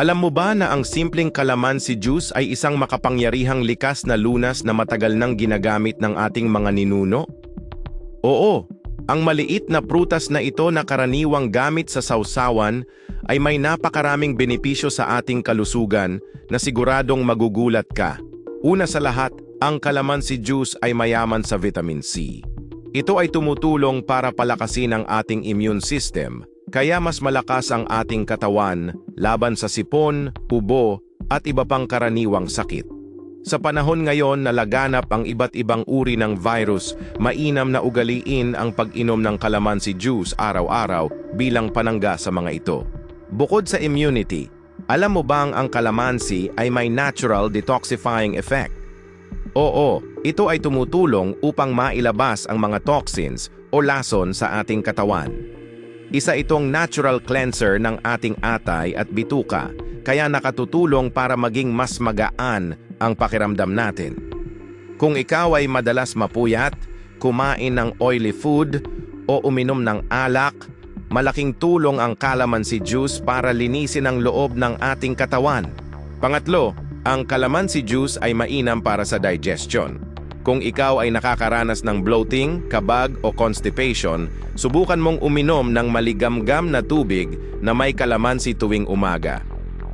Alam mo ba na ang simpleng kalamansi juice ay isang makapangyarihang likas na lunas na matagal nang ginagamit ng ating mga ninuno? Oo, ang maliit na prutas na ito na karaniwang gamit sa sausawan ay may napakaraming benepisyo sa ating kalusugan na siguradong magugulat ka. Una sa lahat, ang kalamansi juice ay mayaman sa vitamin C. Ito ay tumutulong para palakasin ang ating immune system, kaya mas malakas ang ating katawan laban sa sipon, ubo, at iba pang karaniwang sakit. Sa panahon ngayon na laganap ang iba't ibang uri ng virus, mainam na ugaliin ang pag-inom ng kalamansi juice araw-araw bilang panangga sa mga ito. Bukod sa immunity, alam mo bang ang kalamansi ay may natural detoxifying effect? Oo, ito ay tumutulong upang mailabas ang mga toxins o lason sa ating katawan. Isa itong natural cleanser ng ating atay at bituka, kaya nakatutulong para maging mas magaan ang pakiramdam natin. Kung ikaw ay madalas mapuyat, kumain ng oily food, o uminom ng alak, malaking tulong ang calamansi juice para linisin ang loob ng ating katawan. Pangatlo, ang calamansi juice ay mainam para sa digestion. Kung ikaw ay nakakaranas ng bloating, kabag o constipation, subukan mong uminom ng maligamgam na tubig na may kalamansi tuwing umaga.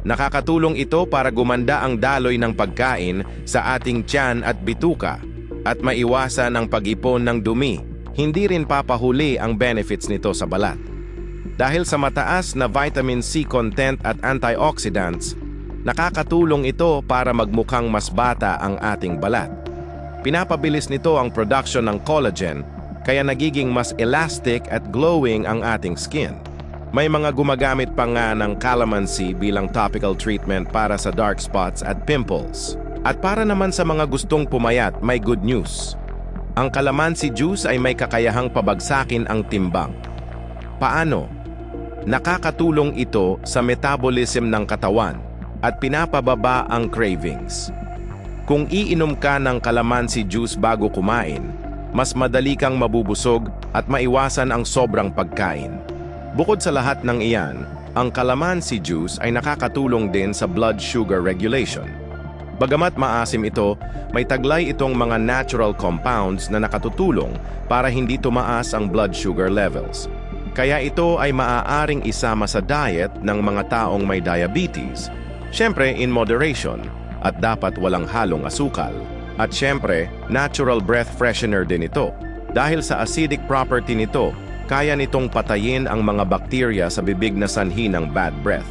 Nakakatulong ito para gumanda ang daloy ng pagkain sa ating tiyan at bituka at maiwasan ang pag-ipon ng dumi. Hindi rin papahuli ang benefits nito sa balat. Dahil sa mataas na vitamin C content at antioxidants, nakakatulong ito para magmukhang mas bata ang ating balat. Pinapabilis nito ang production ng collagen kaya nagiging mas elastic at glowing ang ating skin. May mga gumagamit pa nga ng calamansi bilang topical treatment para sa dark spots at pimples. At para naman sa mga gustong pumayat, may good news. Ang calamansi juice ay may kakayahang pabagsakin ang timbang. Paano? Nakakatulong ito sa metabolism ng katawan at pinapababa ang cravings. Kung iinom ka ng calamansi juice bago kumain, mas madali kang mabubusog at maiwasan ang sobrang pagkain. Bukod sa lahat ng iyan, ang calamansi juice ay nakakatulong din sa blood sugar regulation. Bagamat maasim ito, may taglay itong mga natural compounds na nakatutulong para hindi tumaas ang blood sugar levels. Kaya ito ay maaaring isama sa diet ng mga taong may diabetes. Siyempre, in moderation, at dapat walang halong asukal. At siyempre, natural breath freshener din ito. Dahil sa acidic property nito, kaya nitong patayin ang mga bakterya sa bibig na sanhi ng bad breath.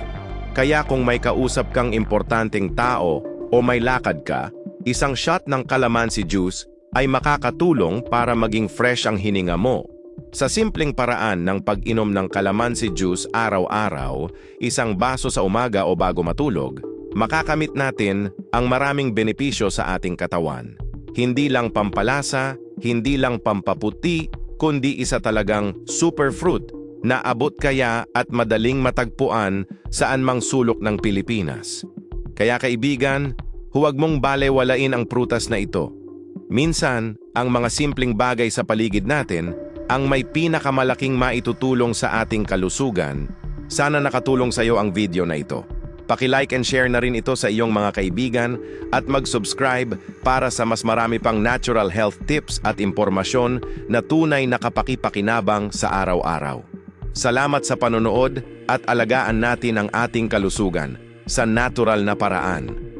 Kaya kung may kausap kang importanteng tao o may lakad ka, isang shot ng calamansi juice ay makakatulong para maging fresh ang hininga mo. Sa simpleng paraan ng pag-inom ng calamansi juice araw-araw, isang baso sa umaga o bago matulog, makakamit natin ang maraming benepisyo sa ating katawan. Hindi lang pampalasa, hindi lang pampaputi, kundi isa talagang superfruit na abot kaya at madaling matagpuan saan mang sulok ng Pilipinas. Kaya kaibigan, huwag mong balewalain ang prutas na ito. Minsan, ang mga simpleng bagay sa paligid natin ang may pinakamalaking maitutulong sa ating kalusugan. Sana nakatulong sa iyo ang video na ito. Paki-like and share na rin ito sa iyong mga kaibigan at mag-subscribe para sa mas marami pang natural health tips at impormasyon na tunay na sa araw-araw. Salamat sa panonood at alagaan natin ang ating kalusugan sa natural na paraan.